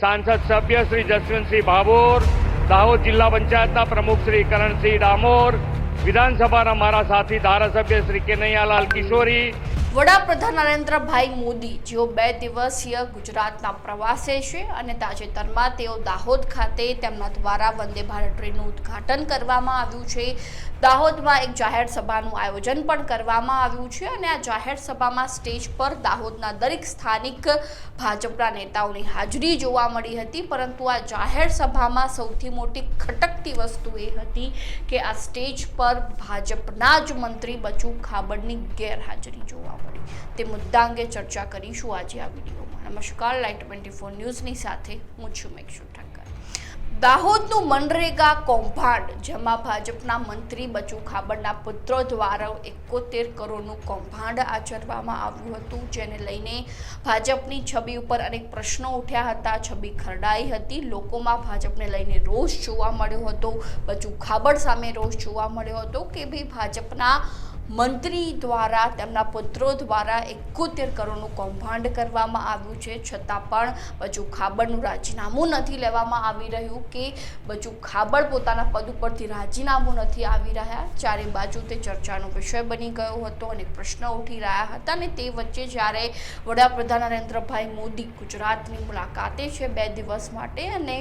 સાંસદ સભ્ય શ્રી જસવંતસિંહ ભાભોર દાહોદ જિલ્લા પંચાયતના પ્રમુખ શ્રી કરણસિંહ ડામોર, વિધાનસભાના મારા સાથી ધારાસભ્ય શ્રી કેનૈયાલાલ કિશોરી વડાપ્રધાન નરેન્દ્રભાઈ મોદી જેઓ બે દિવસીય ગુજરાતના પ્રવાસે છે અને તાજેતરમાં તેઓ દાહોદ ખાતે તેમના દ્વારા વંદે ભારત ટ્રેનનું ઉદ્ઘાટન કરવામાં આવ્યું છે. દાહોદમાં એક જાહેર સભાનું આયોજન પણ કરવામાં આવ્યું છે અને આ જાહેર સભામાં સ્ટેજ પર દાહોદના દરેક સ્થાનિક ભાજપના નેતાઓની હાજરી જોવા મળી હતી, પરંતુ આ જાહેર સભામાં સૌથી મોટી ખટકતી વસ્તુ એ હતી કે આ સ્ટેજ પર ભાજપના જ મંત્રી બચુ ખાબડની ગેરહાજરી જોવા મળી તે મુદ્દા અંગે ચર્ચા કરીશું આજે આ વિડીયોમાં. નમસ્કાર લાઈટ ટ્વેન્ટી ફોર ન્યૂઝની સાથે હું છું મેક્ષુ ઠક્કર દાહોદનું મનરેગા કૌભાંડ, જેમાં ભાજપના મંત્રી બચુ ખાબડના પુત્રો દ્વારા એકોતેર કરોડનું કૌભાંડ આચરવામાં આવ્યું હતું, જેને લઈને ભાજપની છબી ઉપર અનેક પ્રશ્નો ઉઠ્યા હતા. છબી ખરડાઈ હતી. લોકોમાં ભાજપને લઈને રોષ જોવા મળ્યો હતો. બચુ ખાબડ સામે રોષ જોવા મળ્યો હતો કે ભાઈ ભાજપના મંત્રી દ્વારા, તેમના પુત્રો દ્વારા એકોતેર કરોડનું કૌભાંડ કરવામાં આવ્યું છે. છતાં પણ બચુ ખાબડનું રાજીનામું નથી લેવામાં આવી રહ્યું કે બચુ ખાબડ પોતાના પદ ઉપરથી રાજીનામું નથી આવી રહ્યા. ચારે બાજુ તે ચર્ચાનો વિષય બની ગયો હતો અને પ્રશ્ન ઉઠી રહ્યા હતા અને તે વચ્ચે જ્યારે વડાપ્રધાન નરેન્દ્રભાઈ મોદી ગુજરાતની મુલાકાતે છે બે દિવસ માટે અને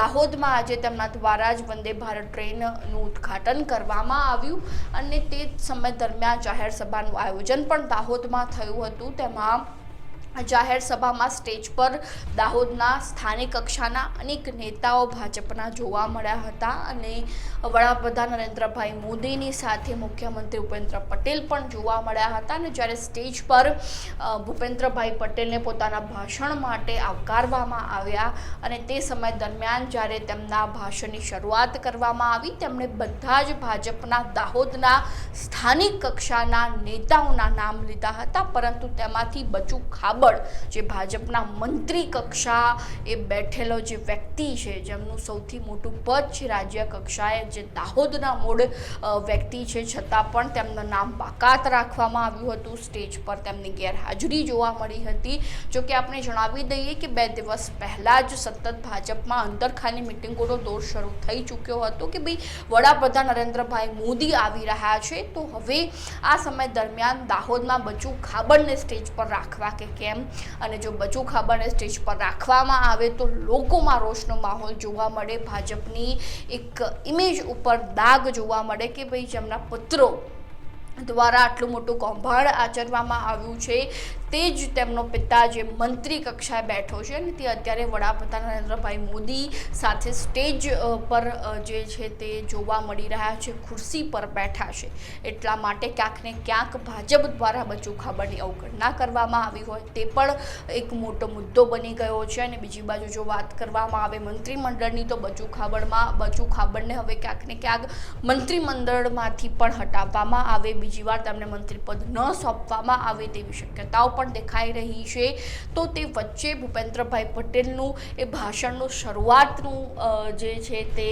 દાહોદમાં આજે તેમના દ્વારા જ વંદે ભારત ટ્રેનનું ઉદ્ઘાટન કરવામાં આવ્યું અને તે સમય દરમિયાન જાહેર સભાનું આયોજન પણ દાહોદમાં થયું હતું. તેમાં જાહેર સભામાં સ્ટેજ પર દાહોદના સ્થાનિક કક્ષાના અનેક નેતાઓ ભાજપના જોવા મળ્યા હતા અને વડાપ્રધાન નરેન્દ્રભાઈ મોદીની સાથે મુખ્યમંત્રી ભૂપેન્દ્ર પટેલ પણ જોવા મળ્યા હતા અને જ્યારે સ્ટેજ પર ભૂપેન્દ્રભાઈ પટેલને પોતાના ભાષણ માટે આવકારવામાં આવ્યા અને તે સમય દરમિયાન જ્યારે તેમના ભાષણની શરૂઆત કરવામાં આવી, તેમણે બધા જ ભાજપના દાહોદના સ્થાનિક કક્ષાના નેતાઓના નામ લીધા હતા, પરંતુ તેમાંથી બચુ ખાબડ જે ભાજપના મંત્રી કક્ષા એ બેઠેલો જે વ્યક્તિ છે, જેમનું સૌથી મોટું પદ છે રાજ્ય કક્ષાએ, જે દાહોદના મૂળ વ્યક્તિ છે. છતાં પણ તેમનું નામ બાકાત રાખવામાં આવ્યું હતું. સ્ટેજ પર તેમની ગેરહાજરી જોવા મળી હતી. જો કે આપણે જણાવી દઈએ કે બે દિવસ પહેલાં જ સતત ભાજપમાં અંતરખાની મિટિંગોનો દોર શરૂ થઈ ચૂક્યો હતો કે ભાઈ વડાપ્રધાન નરેન્દ્રભાઈ મોદી આવી રહ્યા છે. તો હવે આ સમય દરમિયાન દાહોદમાં બચુ ખાબડને સ્ટેજ પર રાખવા કે કેમ? અને જો બચુ ખાબાને સ્ટેજ પર રાખવામાં આવે તો લોકોમાં રોષનો માહોલ જોવા મળે. ભાજપની એક ઇમેજ ઉપર દાગ જોવા મળે કે ભાઈ જેમના પુત્રો દ્વારા આટલું મોટું કૌભાંડ આચરવામાં આવ્યું છે. તે જ તેમનો પિતા જે મંત્રી કક્ષાએ બેઠો છે અને તે અત્યારે વડાપ્રધાન નરેન્દ્રભાઈ મોદી સાથે સ્ટેજ પર જે છે તે જોવા મળી રહ્યા છે, ખુરશી પર બેઠા છે. એટલા માટે ક્યાંક ને ક્યાંક ભાજપ દ્વારા બચુ ખાબડની અવગણના કરવામાં આવી હોય તે પણ એક મોટો મુદ્દો બની ગયો છે અને બીજી બાજુ જો વાત કરવામાં આવે મંત્રીમંડળની તો બચુ ખાબડમાં બચુ ખાબડને હવે ક્યાંક ને ક્યાંક મંત્રીમંડળમાંથી પણ હટાવવામાં આવે. બીજી વાર તેમને મંત્રીપદ ન સોંપવામાં આવે તેવી શક્યતાઓ પણ દેખાઈ રહી છે. તો તે વચ્ચે ભૂપેન્દ્રભાઈ પટેલનું એ ભાષણનું શરૂઆતનું જે છે તે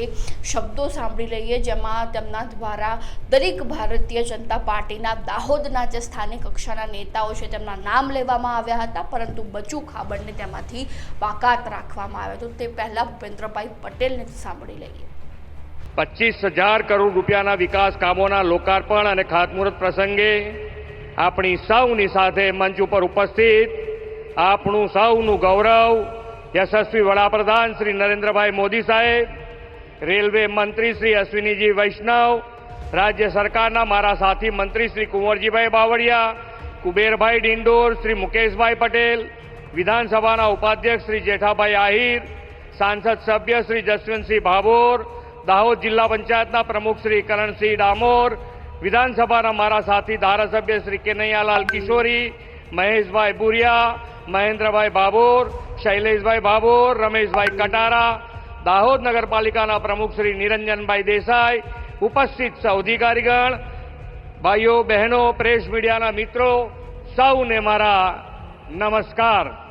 શબ્દો સાંભળી લઈએ, જેમાં તેમના દ્વારા દરેક ભારતીય જનતા પાર્ટીના દાહોદના જે સ્થાનિક કક્ષાના નેતાઓ છે તેમના નામ લેવામાં આવ્યા હતા, પરંતુ બચુ ખાબડને તેમાંથી બાકાત રાખવામાં આવ્યો. હતો તે પહેલાં ભૂપેન્દ્રભાઈ પટેલને સાંભળી લઈએ. પચીસ હજાર કરોડ રૂપિયાના વિકાસ કામોના લોકાર્પણ અને ખાતમુહૂર્ત પ્રસંગે આપણી સૌની સાથે મંચ ઉપર ઉપસ્થિત આપણું સૌનું ગૌરવ યશસ્વી વડાપ્રધાન શ્રી નરેન્દ્રભાઈ મોદી સાહેબ, રેલવે મંત્રી શ્રી અશ્વિનીજી વૈષ્ણવ, રાજ્ય સરકારના મારા સાથી મંત્રી શ્રી કુંવરજીભાઈ બાવળિયા, કુબેરભાઈ ડિંડોર, શ્રી મુકેશભાઈ પટેલ, વિધાનસભાના ઉપાધ્યક્ષ શ્રી જેઠાભાઈ આહિર, સાંસદ સભ્ય શ્રી જસવંતસિંહ ભાભોર દાહોદ જિલ્લા પંચાયતના પ્રમુખ શ્રી કરણસિંહ ડામોર, વિધાનસભાના મારા સાથી ધારાસભ્ય શ્રી કનૈયાલાલ કિશોરી, મહેશભાઈ બુરિયા, મહેન્દ્રભાઈ ભાભોર શૈલેષભાઈ ભાભોર રમેશભાઈ કટારા, દાહોદ નગરપાલિકાના પ્રમુખ શ્રી નિરંજનભાઈ દેસાઈ, ઉપસ્થિત સૌ અધિકારીગણ ભાઈઓ, બહેનો, પ્રેસ મીડિયાના મિત્રો, સૌને મારા નમસ્કાર.